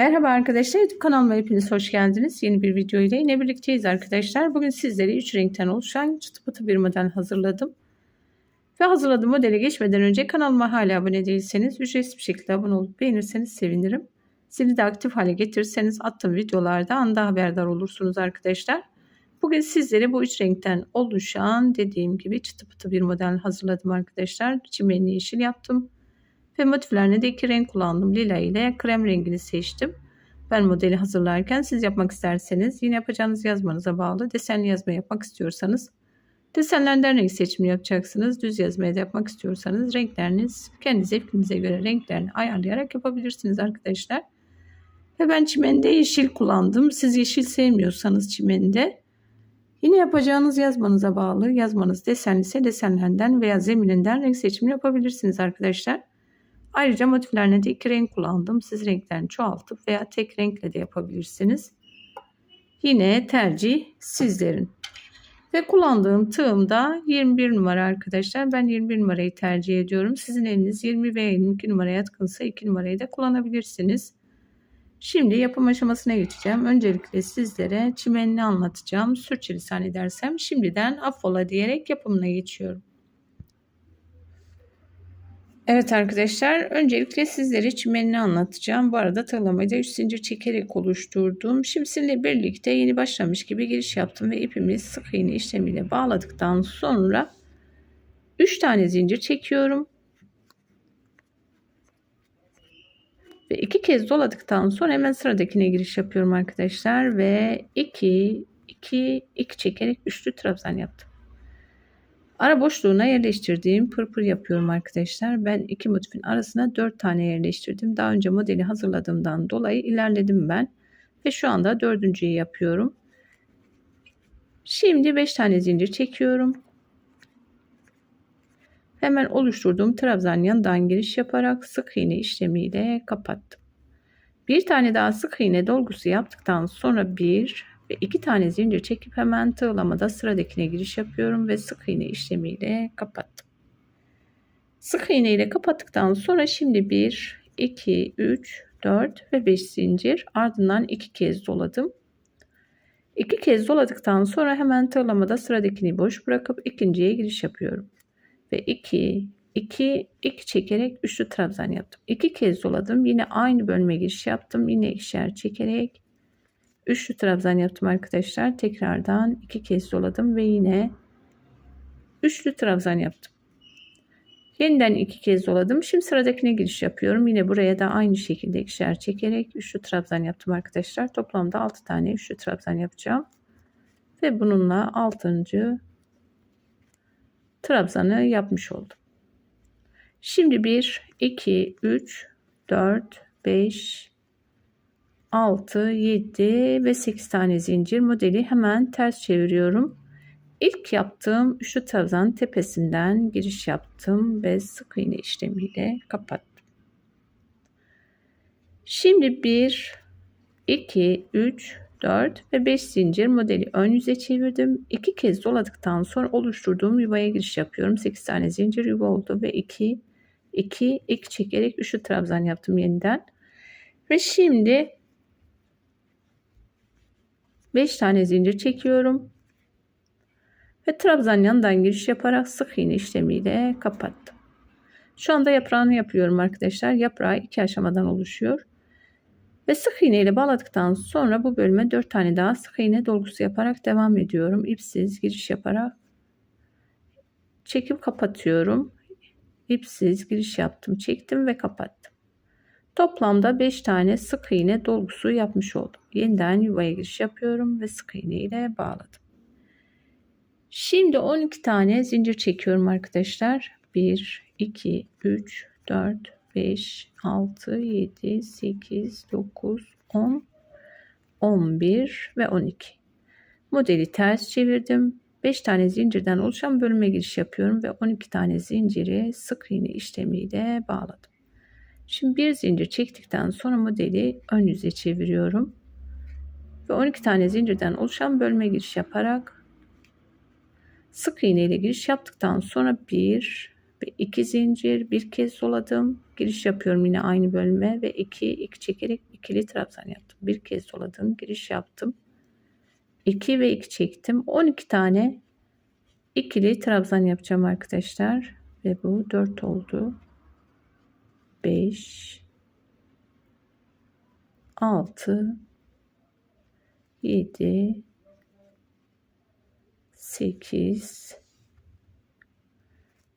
Merhaba arkadaşlar YouTube kanalıma hepiniz hoş geldiniz. Yeni bir video ile yine birlikteyiz arkadaşlar. Bugün sizlere 3 renkten oluşan çıtı pıtı bir model hazırladım. Ve hazırladığım modele geçmeden önce kanalıma hala abone değilseniz ücretsiz bir şekilde abone olup beğenirseniz sevinirim. Zili de aktif hale getirirseniz attığım videolarda anda haberdar olursunuz arkadaşlar. Bugün sizlere bu üç renkten oluşan dediğim gibi çıtı pıtı bir model hazırladım arkadaşlar. Çimenli yeşil yaptım. Ve motiflerine de iki renk kullandım. Lila ile krem rengini seçtim. Ben modeli hazırlarken siz yapmak isterseniz yine yapacağınız yazmanıza bağlı. Desenli yazma yapmak istiyorsanız desenlerden renk seçimi yapacaksınız. Düz yazmaya da yapmak istiyorsanız renkleriniz kendi zevkinize göre renklerini ayarlayarak yapabilirsiniz arkadaşlar. Ve ben çimende yeşil kullandım. Siz yeşil sevmiyorsanız çimende yine yapacağınız yazmanıza bağlı. Yazmanız desenli ise desenlerden veya zemininden renk seçimi yapabilirsiniz arkadaşlar. Ayrıca motiflerine de iki renk kullandım. Siz renklerini çoğaltıp veya tek renkle de yapabilirsiniz. Yine tercih sizlerin. Ve kullandığım tığım da 21 numara arkadaşlar. Ben 21 numarayı tercih ediyorum. Sizin eliniz 20 veya 22 numaraya yatkınsa 2 numarayı da kullanabilirsiniz. Şimdi yapım aşamasına geçeceğim. Öncelikle sizlere çimenini anlatacağım. Sürçülisan edersem şimdiden affola diyerek yapımına geçiyorum. Evet arkadaşlar öncelikle sizlere çimenini anlatacağım. Bu arada tığlamayı da 3 zincir çekerek oluşturdum. Şimdi birlikte yeni başlamış gibi giriş yaptım ve ipimi sık iğne işlemiyle bağladıktan sonra 3 tane zincir çekiyorum. Ve iki kez doladıktan sonra hemen sıradakine giriş yapıyorum arkadaşlar ve 2 2 2 çekerek üçlü trabzan yaptım. Ara boşluğuna yerleştirdiğim pırpır yapıyorum arkadaşlar. Ben iki motifin arasına 4 tane yerleştirdim. Daha önce modeli hazırladığımdan dolayı ilerledim ben. Ve şu anda dördüncüyü yapıyorum. Şimdi 5 tane zincir çekiyorum. Hemen oluşturduğum trabzan yanından giriş yaparak sık iğne işlemiyle kapattım. Bir tane daha sık iğne dolgusu yaptıktan sonra bir ve iki tane zincir çekip hemen tığlamada sıradakine giriş yapıyorum ve sık iğne işlemiyle kapattım. Sık iğne ile kapattıktan sonra şimdi 1, 2, 3, 4 ve 5 zincir ardından 2 kez doladım. 2 kez doladıktan sonra hemen tığlamada sıradakini boş bırakıp ikinciye giriş yapıyorum. Ve 2, 2, 2 çekerek üçlü trabzan yaptım. 2 kez doladım. Yine aynı bölme giriş yaptım. Yine ikişer çekerek üçlü trabzan yaptım arkadaşlar. Tekrardan iki kez doladım ve yine üçlü trabzan yaptım. Yeniden iki kez doladım. Şimdi sıradakine giriş yapıyorum. Yine buraya da aynı şekilde ikişer çekerek üçlü trabzan yaptım arkadaşlar. Toplamda 6 tane üçlü trabzan yapacağım. Ve bununla 6. trabzanı yapmış oldum. Şimdi 1, 2, 3, 4, 5, 6, 7 ve 8 tane zincir modeli hemen ters çeviriyorum. İlk yaptığım üçlü trabzan tepesinden giriş yaptım ve sık iğne işlemiyle kapattım. Şimdi 1, 2, 3, 4 ve 5 zincir modeli ön yüze çevirdim. 2 kez doladıktan sonra oluşturduğum yuvaya giriş yapıyorum. 8 tane zincir yuva oldu ve 2, 2, 2 çekerek üçlü trabzan yaptım yeniden. Ve şimdi 5 tane zincir çekiyorum. Ve trabzan yanından giriş yaparak sık iğne işlemiyle kapattım. Şu anda yaprağını yapıyorum arkadaşlar. Yaprağı iki aşamadan oluşuyor. Ve sık iğne ile bağladıktan sonra bu bölüme 4 tane daha sık iğne dolgusu yaparak devam ediyorum. İpsiz giriş yaparak çekip kapatıyorum. İpsiz giriş yaptım, çektim ve kapattım. Toplamda 5 tane sık iğne dolgusu yapmış oldum. Yeniden yuvaya giriş yapıyorum ve sık iğne ile bağladım. Şimdi 12 tane zincir çekiyorum arkadaşlar. 1, 2, 3, 4, 5, 6, 7, 8, 9, 10, 11 ve 12. Modeli ters çevirdim. 5 tane zincirden oluşan bölüme giriş yapıyorum ve 12 tane zinciri sık iğne işlemiyle bağladım. Şimdi bir zincir çektikten sonra modeli ön yüze çeviriyorum. Ve 12 tane zincirden oluşan bölme giriş yaparak sık iğne ile giriş yaptıktan sonra 1, ve 2 zincir bir kez doladım giriş yapıyorum yine aynı bölüme ve 2 2 çekerek ikili trabzan yaptım. Bir kez doladım giriş yaptım. 2 ve 2 çektim. 12 tane ikili trabzan yapacağım arkadaşlar. Ve bu 4 oldu 5 6 7 8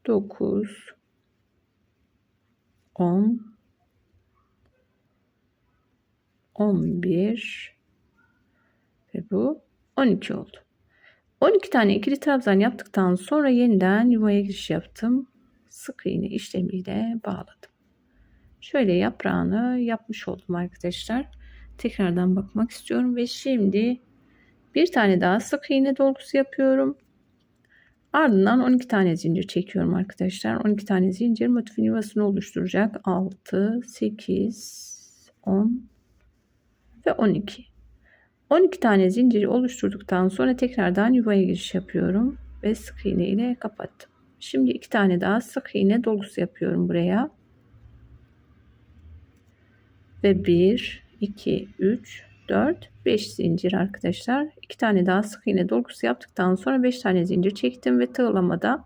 9 10 11 ve bu 12 oldu. 12 tane ikili trabzan yaptıktan sonra yeniden yuvaya giriş yaptım. Sık iğne işlemiyle bağladım. Şöyle yaprağını yapmış oldum arkadaşlar. Tekrardan bakmak istiyorum ve şimdi bir tane daha sık iğne dolgusu yapıyorum. Ardından 12 tane zincir çekiyorum arkadaşlar. 12 tane zincir motifin yuvasını oluşturacak. 6, 8, 10 ve 12. 12 tane zinciri oluşturduktan sonra tekrardan yuvaya giriş yapıyorum ve sık iğne ile kapattım. Şimdi iki tane daha sık iğne dolgusu yapıyorum buraya. Ve 1, 2, 3, 4, 5 zincir arkadaşlar. 2 tane daha sık iğne dolgusu yaptıktan sonra 5 tane zincir çektim ve tığlamada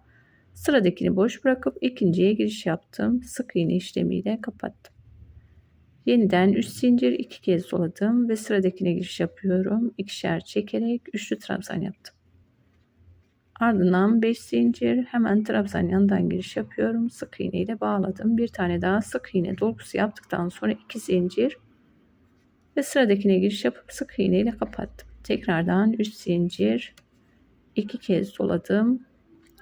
sıradakini boş bırakıp ikinciye giriş yaptım. Sık iğne işlemiyle kapattım. Yeniden 3 zincir 2 kez doladım ve sıradakine giriş yapıyorum. İkişer çekerek üçlü trabzan yaptım. Ardından 5 zincir hemen trabzan yanından giriş yapıyorum. Sık iğne ile bağladım. Bir tane daha sık iğne dolgusu yaptıktan sonra 2 zincir ve sıradakine giriş yapıp sık iğne ile kapattım. Tekrardan 3 zincir 2 kez doladım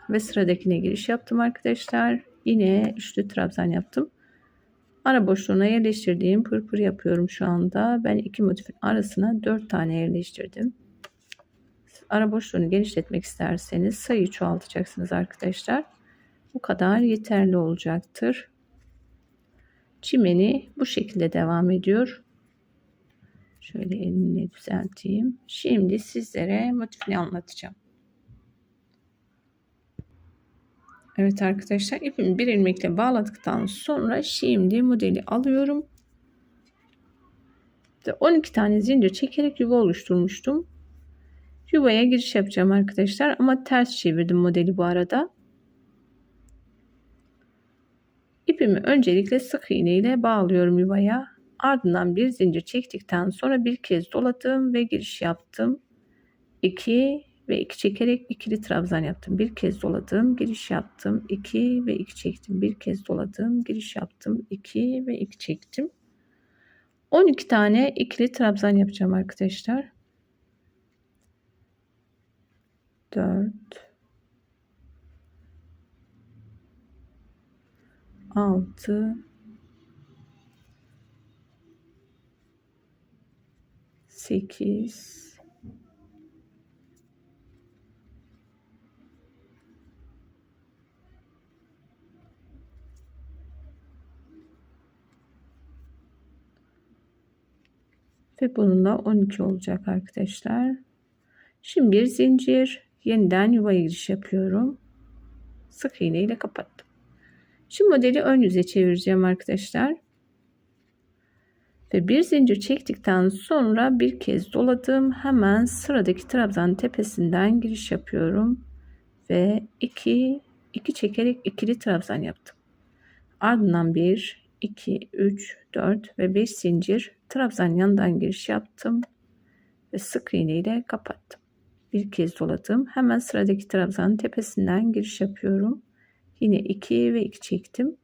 ve sıradakine giriş yaptım arkadaşlar. Yine üçlü trabzan yaptım. Ara boşluğuna yerleştirdiğim pırpır yapıyorum şu anda. Ben iki motifin arasına 4 tane yerleştirdim. Ara boşluğunu genişletmek isterseniz sayıyı çoğaltacaksınız arkadaşlar. Bu kadar yeterli olacaktır. Çimeni bu şekilde devam ediyor. Şöyle elimle düzelteyim. Şimdi sizlere motifini anlatacağım. Evet arkadaşlar ipimi bir ilmekle bağladıktan sonra şimdi modeli alıyorum. Ve 12 tane zincir çekerek yuva oluşturmuştum. Yuvaya giriş yapacağım arkadaşlar ama ters çevirdim modeli bu arada. İpimi öncelikle sık iğne ile bağlıyorum yuvaya. Ardından bir zincir çektikten sonra bir kez doladım ve giriş yaptım. 2 ve 2 çekerek ikili trabzan yaptım. Bir kez doladım, giriş yaptım. 2 ve 2 çektim. Bir kez doladım, giriş yaptım. 2 ve 2 çektim. 12 tane ikili trabzan yapacağım arkadaşlar. 4 6 8 ve bununla 12 olacak arkadaşlar. Şimdi bir zincir yeniden yuvaya giriş yapıyorum. Sık iğne ile kapattım. Şimdi modeli ön yüze çevireceğim arkadaşlar. Ve bir zincir çektikten sonra bir kez doladım. Hemen sıradaki trabzan tepesinden giriş yapıyorum. Ve 2 2 çekerek ikili trabzan yaptım. Ardından 1 2 3 4 ve 5 zincir trabzan yanından giriş yaptım ve sık iğne ile kapattım. Bir kez doladım. Hemen sıradaki trabzanın tepesinden giriş yapıyorum. Yine 2 ve 2 çektim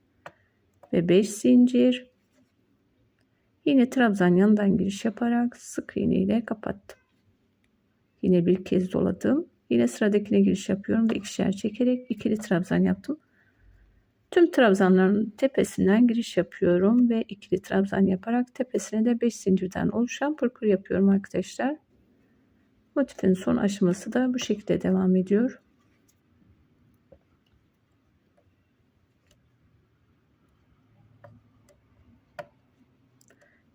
ve 5 zincir Yine trabzan yanından giriş yaparak sık iğne ile kapattım. Yine bir kez doladım. Yine sıradakine giriş yapıyorum ve ikişer çekerek ikili trabzan yaptım. Tüm trabzanların tepesinden giriş yapıyorum ve ikili trabzan yaparak tepesine de 5 zincirden oluşan pırpır yapıyorum arkadaşlar. Motifin son aşaması da bu şekilde devam ediyor.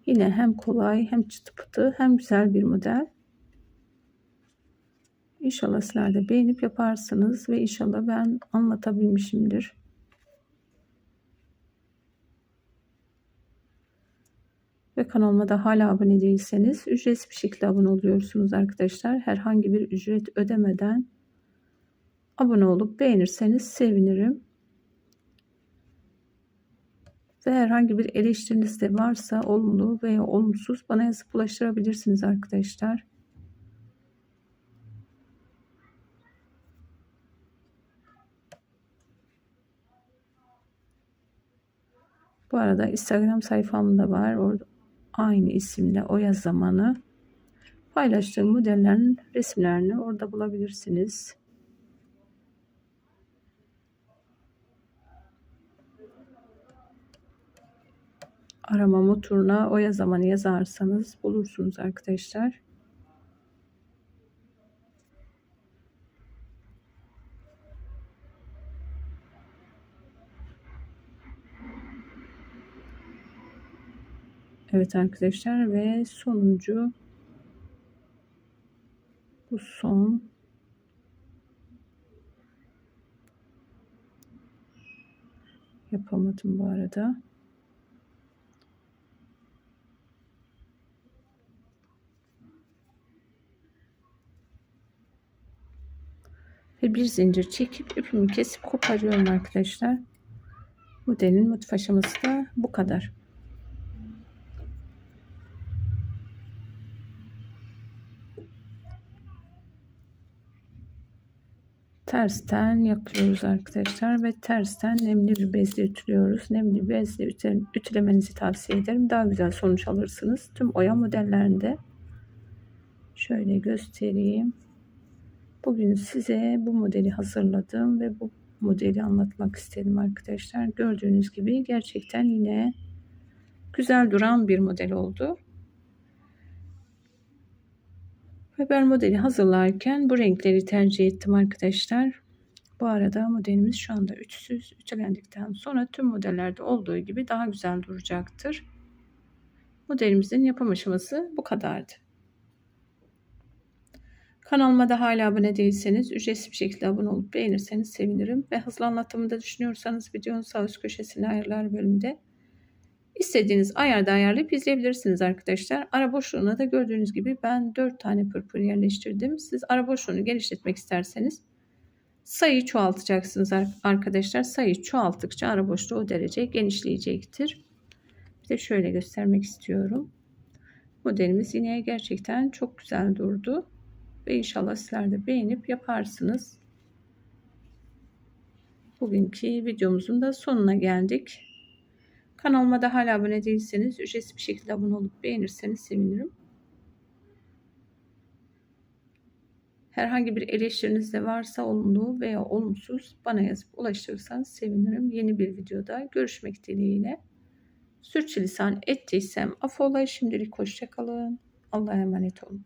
Yine hem kolay hem çıtı pıtı hem güzel bir model. İnşallah sizler de beğenip yaparsınız ve inşallah ben anlatabilmişimdir. Ve kanalıma da hala abone değilseniz ücretsiz bir şekilde abone oluyorsunuz arkadaşlar. Herhangi bir ücret ödemeden abone olup beğenirseniz sevinirim. Ve herhangi bir eleştiriniz de varsa olumlu veya olumsuz bana yazıp ulaştırabilirsiniz arkadaşlar. Bu arada Instagram sayfamda var. Orada aynı isimle Oya Zamanı paylaştığım modellerin resimlerini orada bulabilirsiniz. Arama motoruna Oya Zamanı yazarsanız bulursunuz arkadaşlar. Evet arkadaşlar ve sonuncu bu son yapamadım bu arada. Ve bir zincir çekip ipimi kesip koparıyorum arkadaşlar. Modelin motif aşaması da bu kadar. Tersten yakıyoruz arkadaşlar ve tersten nemli bir bezle ütülüyoruz. Nemli bezle ütülemenizi tavsiye ederim. Daha güzel sonuç alırsınız. Tüm oya modellerinde şöyle göstereyim. Bugün size bu modeli hazırladım ve bu modeli anlatmak istedim arkadaşlar. Gördüğünüz gibi gerçekten yine güzel duran bir model oldu. Ve ben modeli hazırlarken bu renkleri tercih ettim arkadaşlar. Bu arada modelimiz şu anda ütüsüz. Ütülendikten sonra tüm modellerde olduğu gibi daha güzel duracaktır. Modelimizin yapım aşaması bu kadardı. Kanalıma da hala abone değilseniz ücretsiz bir şekilde abone olup beğenirseniz sevinirim. Ve hızlı anlatımı da düşünüyorsanız videonun sağ üst köşesinde ayarlar bölümünde İstediğiniz ayarda ayarlayıp izleyebilirsiniz arkadaşlar. Ara boşluğuna da gördüğünüz gibi ben 4 tane pırpır yerleştirdim. Siz ara boşluğunu genişletmek isterseniz sayıyı çoğaltacaksınız arkadaşlar. Sayıyı çoğalttıkça ara boşluğu o derece genişleyecektir. Bir de şöyle göstermek istiyorum. Modelimiz yine gerçekten çok güzel durdu. Ve inşallah sizler de beğenip yaparsınız. Bugünkü videomuzun da sonuna geldik. Kanalıma da hala abone değilseniz ücretsiz bir şekilde abone olup beğenirseniz sevinirim. Herhangi bir eleştiriniz de varsa olumlu veya olumsuz bana yazıp ulaştırırsanız sevinirim. Yeni bir videoda görüşmek dileğiyle. Sürçülisan ettiysem affola şimdilik hoşçakalın. Allah'a emanet olun.